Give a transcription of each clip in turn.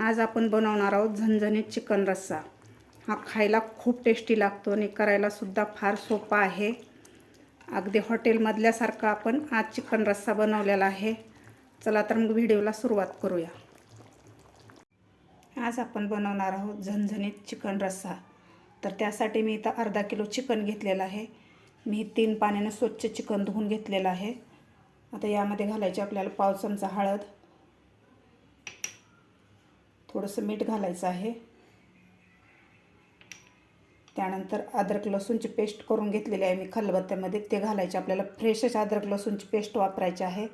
आज आपण बनवणार आहोत झणझणीत चिकन रस्सा. हा खायला खूप टेस्टी लागतो आणि करायलासुद्धा फार सोपा आहे. अगदी हॉटेलमधल्यासारखा आपण आज चिकन रस्सा बनवलेला आहे. चला तर मग व्हिडिओला सुरुवात करूया. आज आपण बनवणार आहोत झणझणीत चिकन रस्सा. तर त्यासाठी मी इथं अर्धा किलो चिकन घेतलेलं आहे. मी तीन पाण्यानं स्वच्छ चिकन धुवून घेतलेलं आहे. आता यामध्ये घालायचे आपल्याला पाव चमचा हळद थोडंसं मीठ घालायचं आहे. त्यानंतर अद्रक लसूणची पेस्ट करून घेतलेली आहे मी खलबत्त्यामध्ये. ते घालायचे. आपल्याला फ्रेशच अद्रक लसूणची पेस्ट वापरायची आहे.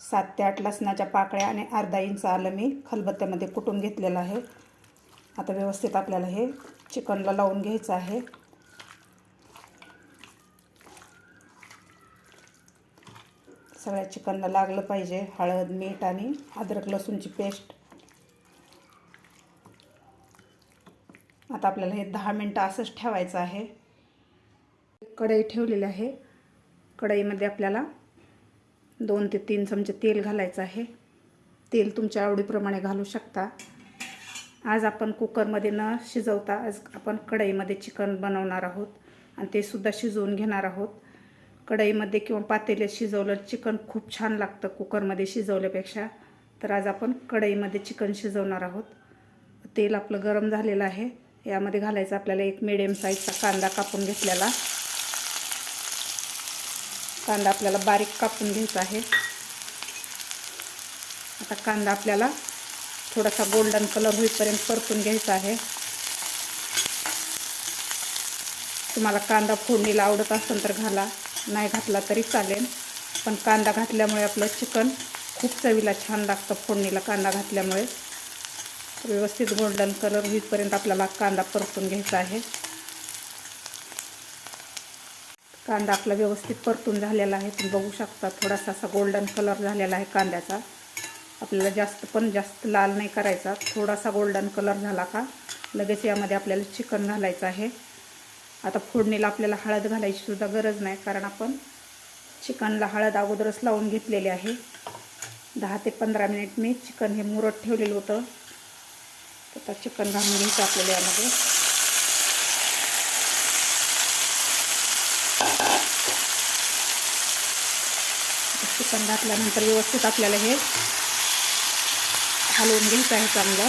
सात ते आठ लसणाच्या पाकळ्या आणि अर्धा इंच आलं मी खलबत्त्यामध्ये कुटून घेतलेलं आहे. आता व्यवस्थित आपल्याला हे चिकनला लावून घ्यायचं आहे. सगळ्या चिकनला लागलं पाहिजे. हळद मीठ आणि अद्रक लसूणची पेस्ट आता आपल्याला हे दहा मिनटं असंच ठेवायचं आहे. कढई ठेवलेली आहे. कढईमध्ये आपल्याला दोन ते तीन चमचे तेल घालायचं आहे. तेल तुमच्या आवडीप्रमाणे घालू शकता. आज आपण कुकरमध्ये न शिजवता आज आपण कढईमध्ये चिकन बनवणार आहोत आणि ते सुद्धा शिजवून घेणार आहोत. कढईमध्ये किंवा पातेल्यात शिजवलं चिकन खूप छान लागतं कुकरमध्ये शिजवल्यापेक्षा. तर आज आपण कढईमध्ये चिकन शिजवणार आहोत. तेल आपलं गरम झालेलं आहे. यामध्ये घालायचं आपल्याला एक मिडियम साईजचा कांदा कापून घेतलेला. कांदा आपल्याला बारीक कापून घ्यायचा आहे. आता कांदा आपल्याला थोडासा गोल्डन कलर होईपर्यंत परतून घ्यायचा आहे. तुम्हाला कांदा फोडणीला आवडत असेल तर घाला नाही घातला तरी चालेल. पण कांदा घातल्यामुळे आपलं चिकन खूप चवीला छान लागतं फोडणीला कांदा घातल्यामुळे. व्यवस्थित गोल्डन कलर होईपर्यंत आपल्याला कांदा परतून घ्यायचा आहे. कांदा आपला व्यवस्थित परतून झालेला आहे. तुम्ही बघू शकता थोडासा असा गोल्डन कलर झालेला आहे कांद्याचा. आपल्याला जास्त पण जास्त लाल नाही करायचा. थोडासा गोल्डन कलर झाला का लगेच यामध्ये आपल्याला चिकन घालायचं आहे. आता फोडणीला आपल्याला हळद घालायची सुद्धा गरज नाही कारण आपण चिकनला हळद अगोदरच लावून घेतलेली आहे. दहा ते पंधरा मिनिट मी चिकन हे मुरत ठेवलेलं होतं. आता चिकन घालून टाकलेलं यामध्ये चिकन घातल्यानंतर व्यवस्थित आपल्याला हे हलवून घ्यायचं आहे चांगलं.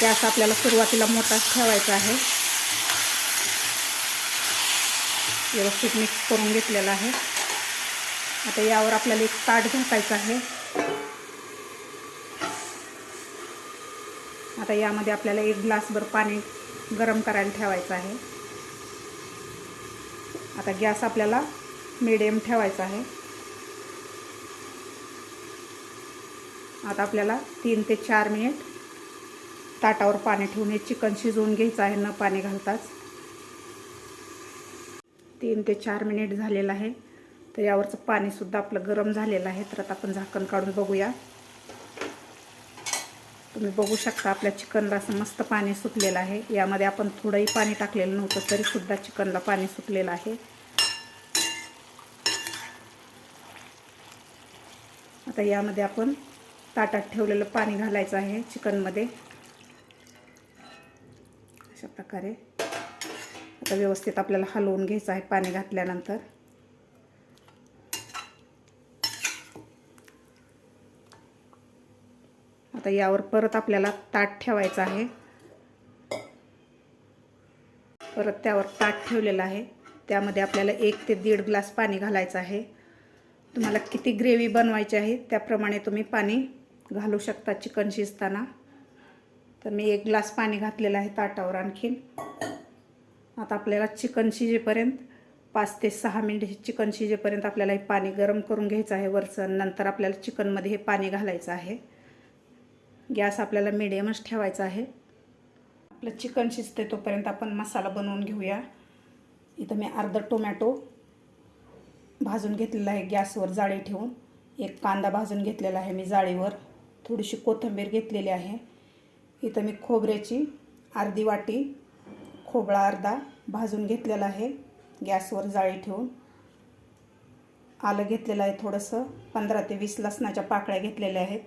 गॅस आपल्याला सुरुवातीला मोठाच ठेवायचा आहे. व्यवस्थित मिक्स करून घेतलेला आहे. आता यावर आपल्याला एक ताट झाकायचं आहे. आता यामध्ये आपल्याला एक ग्लासभर पाणी गरम करायला ठेवायचं आहे. आता गॅस आपल्याला मिडियम ठेवायचा आहे. आता आपल्याला तीन ते चार मिनिट ताटावर पाणी ठेवून हे चिकन शिजवून घ्यायचं आहे न पाणी घालताच. तीन ते चार मिनिट झालेलं आहे. तर यावरचं पाणीसुद्धा आपलं गरम झालेलं आहे. तर आता आपण झाकण काढून बघूया. तुम्ही बघू शकता आपल्या चिकनला असं मस्त पाणी सुटलेलं आहे. यामध्ये आपण थोडंही पाणी टाकलेलं नव्हतं तरीसुद्धा चिकनला पाणी सुटलेलं आहे. आता यामध्ये आपण ताटात ठेवलेलं पाणी घालायचं आहे चिकनमध्ये. अशा प्रकारे. आता व्यवस्थित आपल्याला हलवून घ्यायचं आहे पाणी घातल्यानंतर. आता यावर परत आपल्याला ताट ठेवायचं आहे. परत त्यावर ताट ठेवलेलं आहे. त्यामध्ये आपल्याला एक ते दीड ग्लास पाणी घालायचं आहे. तुम्हाला किती ग्रेव्ही बनवायची आहे त्याप्रमाणे तुम्ही पाणी घालू शकता चिकन शिजताना. तर मी एक ग्लास पाणी घातलेलं आहे ताटावर आणखीन. आता आपल्याला चिकन शिजेपर्यंत पाच ते सहा मिनिट चिकन शिजेपर्यंत आपल्याला हे पाणी गरम करून घ्यायचं आहे वरचं. नंतर आपल्याला चिकनमध्ये हे पाणी घालायचं आहे. गॅस आपल्याला मिडियमच ठेवायचा आहे. आपलं चिकन शिजते तोपर्यंत आपण मसाला बनवून घेऊया. इथं मी अर्धा टोमॅटो भाजून घेतलेला आहे गॅसवर जाळी ठेवून. एक कांदा भाजून घेतलेला आहे मी जाळीवर. थोडीशी कोथिंबीर घेतलेली आहे. इथं मी खोबऱ्याची अर्धी वाटी खोबळा अर्धा भाजून घेतलेला आहे. गॅसवर जाळी ठेवून. आलं घेतलेलं आहे थोडंसं. पंधरा ते वीस लसणाच्या पाकळ्या घेतलेल्या आहेत.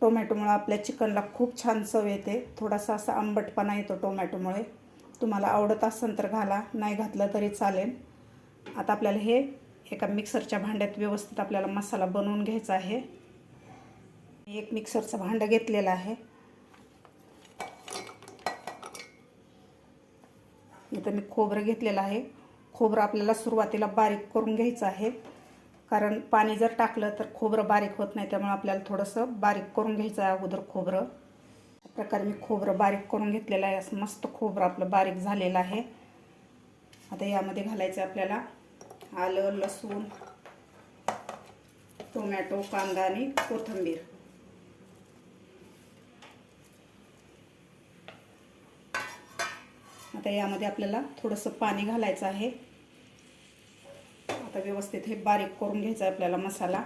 टोमॅटोमुळं आपल्या चिकनला खूप छान चव येते. थोडासा असा आंबटपणा येतो टोमॅटोमुळे. तुम्हाला आवडत असेल तर घाला. नाही घातलं तरी चालेल. आता आपल्याला हे एका मिक्सरच्या भांड्यात व्यवस्थित आपल्याला मसाला बनवून घ्यायचा आहे. एक मिक्सरचं भांडं घेतलेलं आहे. इथं मी खोबरं घेतलेलं आहे. खोबरं आपल्याला सुरुवातीला बारीक करून घ्यायचं आहे. कारण पाणी जर टाकलं तर खोबरं बारीक होत नाही त्यामुळे आपल्याला थोडंसं बारीक करून घ्यायचं आहे अगोदर खोबरं. अशा प्रकारे मी खोबरं बारीक करून घेतलेलं आहे. असं मस्त खोबरं आपलं बारीक झालेलं आहे. आता यामध्ये घालायचं आपल्याला आलं लसूण टोमॅटो कांदा आणि कोथिंबीर. आता यामध्ये आपल्याला थोडंसं पाणी घालायचं आहे. आता व्यवस्थित हे बारीक करून घ्यायचं आहे आपल्याला मसाला.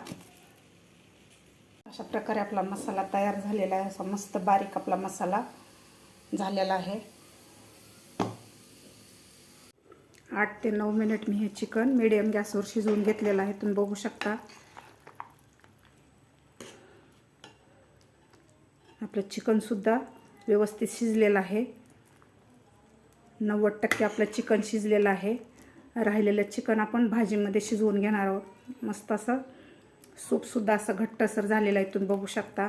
अशा प्रकारे आपला मसाला तयार झालेला आहे. असा मस्त बारीक आपला मसाला झालेला आहे. आठ ते नऊ मिनिट मी हे चिकन मिडियम गॅसवर शिजवून घेतलेलं आहे. तुम्ही बघू शकता. आपलं चिकनसुद्धा व्यवस्थित शिजलेलं आहे. नव्वद टक्के आपलं चिकन शिजलेलं आहे. राहिलेलं चिकन आपण भाजीमध्ये शिजवून घेणार आहोत. मस्त असं सूपसुद्धा असं घट्टसर झालेलं आहे. तुम्ही बघू शकता.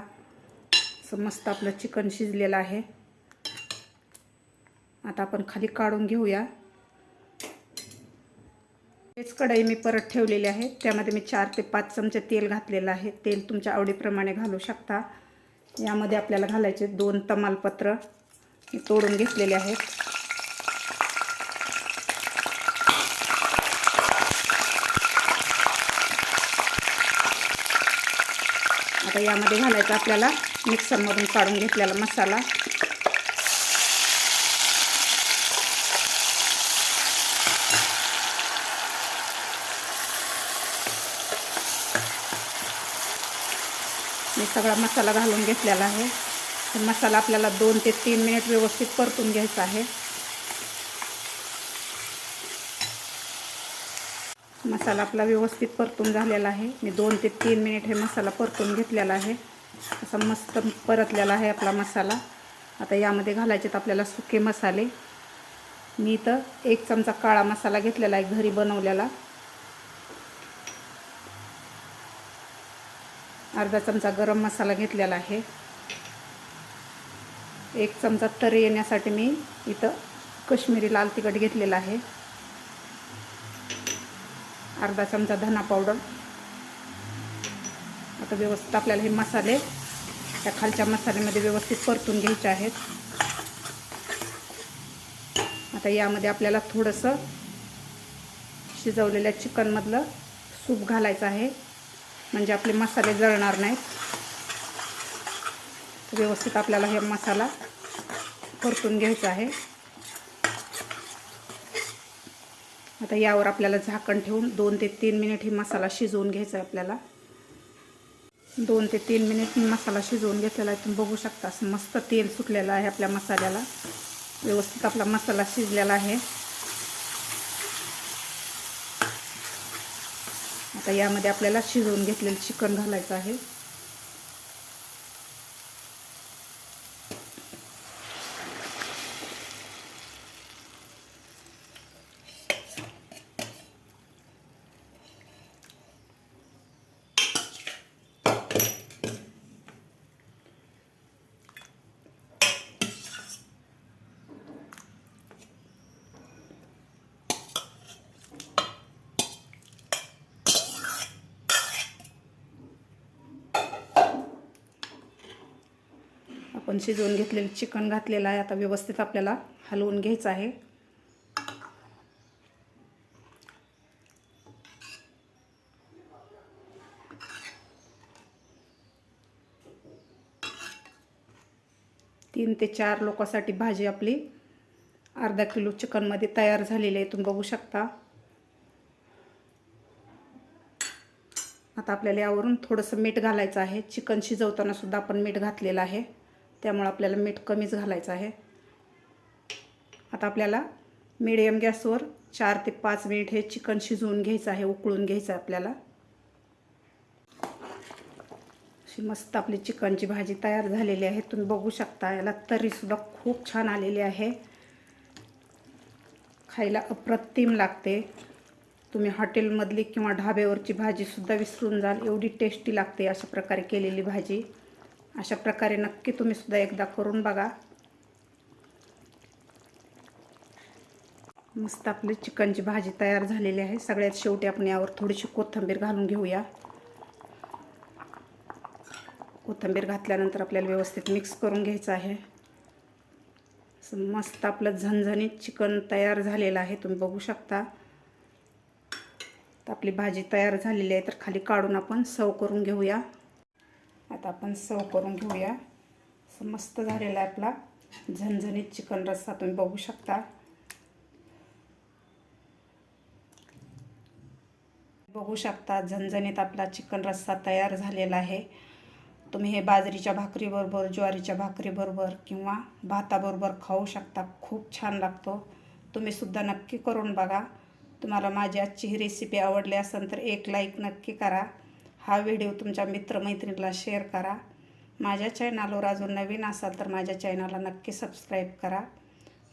असं मस्त आपलं चिकन शिजलेलं आहे. आता आपण खाली काढून घेऊया. तेच कढई मी परत ठेवलेली आहे. त्यामध्ये मी चार ते पाच चमचे तेल घातलेलं आहे. तेल तुमच्या आवडीप्रमाणे घालू शकता. यामध्ये आपल्याला घालायचे दोन तमालपत्र मी तोडून घेतलेले आहेत. आता यामध्ये घालायचा आपल्याला मिक्सरमधून काढून घेतलेला मसाला. मी सगळा मसाला घालून घेतलेला आहे. मसाला आपल्याला दोन ते तीन मिनिट व्यवस्थित परतून घ्यायचा आहे. मसाला आपला व्यवस्थित परतून झालेला आहे. मी दोन ते तीन मिनिट हे मसाला परतून घेतलेला आहे. असा मस्त परतलेला आहे आपला मसाला. आता यामध्ये घालायचेत आपल्याला सुके मसाले. मी इथं एक चमचा काळा मसाला घेतलेला आहे घरी बनवलेला. अर्धा चमचा गरम मसाला घेतलेला आहे. एक चमचा तरी येण्यासाठी मी इथं कश्मीरी लाल तिखट घेतलेला आहे. अर्धा चमचा धना पावडर. आता व्यवस्थित आपल्याला हे मसाले त्या खालच्या मसाल्यामध्ये व्यवस्थित परतून घ्यायचे आहेत. आता यामध्ये आपल्याला थोडंसं शिजवलेल्या चिकनमधलं सूप घालायचं आहे. म्हणजे आपले मसाले जळणार नाहीत. व्यवस्थित आपल्याला हे मसाला परतून घ्यायचा आहे. आता यावर आपल्याला झाकण ठेवून दोन ते तीन मिनिट ही मसाला शिजवून घ्यायचा आहे आपल्याला. दोन ते तीन मिनिट मसाला शिजवून घेतलेला आहे. तुम्ही बघू शकता असं मस्त तेल सुटलेलं आहे आपल्या मसाल्याला. व्यवस्थित आपला मसाला शिजलेला आहे. आता यामध्ये आपल्याला शिजवून घेतलेलं चिकन घालायचं आहे. आपण शिजवून घेतलेलं चिकन घातलेलं आहे. आता व्यवस्थित आपल्याला हलवून घ्यायचं आहे. तीन ते चार लोकांसाठी भाजी आपली अर्धा किलो चिकनमध्ये तयार झालेली आहे. तुम्ही बघू शकता. आता आपल्याला यावरून थोडंसं मीठ घालायचं आहे. चिकन शिजवताना सुद्धा आपण मीठ घातलेलं आहे. त्यामुळे आपल्याला मीठ कमीच घालायचं आहे. आता आपल्याला मिडियम गॅसवर चार ते पाच मिनिट हे चिकन शिजवून घ्यायचं आहे उकळून घ्यायचं आहे आपल्याला. अशी मस्त आपली चिकनची भाजी तयार झालेली आहे. तुम्ही बघू शकता याला तरीसुद्धा खूप छान आलेली आहे. खायला अप्रतिम लागते. तुम्ही हॉटेलमधली किंवा ढाब्यावरची भाजीसुद्धा विसरून जाल. एवढी टेस्टी लागते अशा प्रकारे केलेली भाजी. अशा प्रकारे नक्की तुम्ही सुद्धा एकदा करून बघा. मस्त आपली चिकनची भाजी तयार झालेली आहे. सगळ्यात शेवटी आपण यावर थोडीशी कोथिंबीर घालून घेऊया. कोथिंबीर घातल्यानंतर आपल्याला व्यवस्थित मिक्स करून घ्यायचं आहे. असं मस्त आपलं झणझणीत चिकन तयार झालेलं आहे. तुम्ही बघू शकता. तर आपली भाजी तयार झालेली आहे. तर खाली काढून आपण सर्व करून घेऊया. आता आपण सर्व करून घेऊया. असं मस्त झालेला आहे आपला. झणझणीत चिकन रस्सा तुम्ही बघू शकता. बघू शकता झणझणीत आपला चिकन रस्सा तयार झालेला आहे. तुम्ही हे बाजरीच्या भाकरीबरोबर ज्वारीच्या भाकरीबरोबर किंवा भाताबरोबर खाऊ शकता. खूप छान लागतो. तुम्ही सुद्धा नक्की करून बघा. तुम्हाला माझी आजची ही रेसिपी आवडली असेल तर एक लाईक नक्की करा. हा व्हिडिओ तुमच्या मित्रमैत्रिणीला शेअर करा. माझ्या चॅनलवर अजून नवीन असाल तर माझ्या चॅनलला नक्की सबस्क्राईब करा.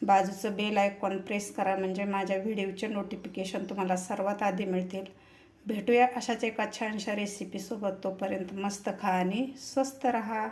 बाजूचं बेल आयकॉन प्रेस करा म्हणजे माझ्या व्हिडिओचे नोटिफिकेशन तुम्हाला सर्वात आधी मिळतील. भेटूया अशाच एका छानशा रेसिपीसोबत तोपर्यंत मस्त खा आणि स्वस्त रहा.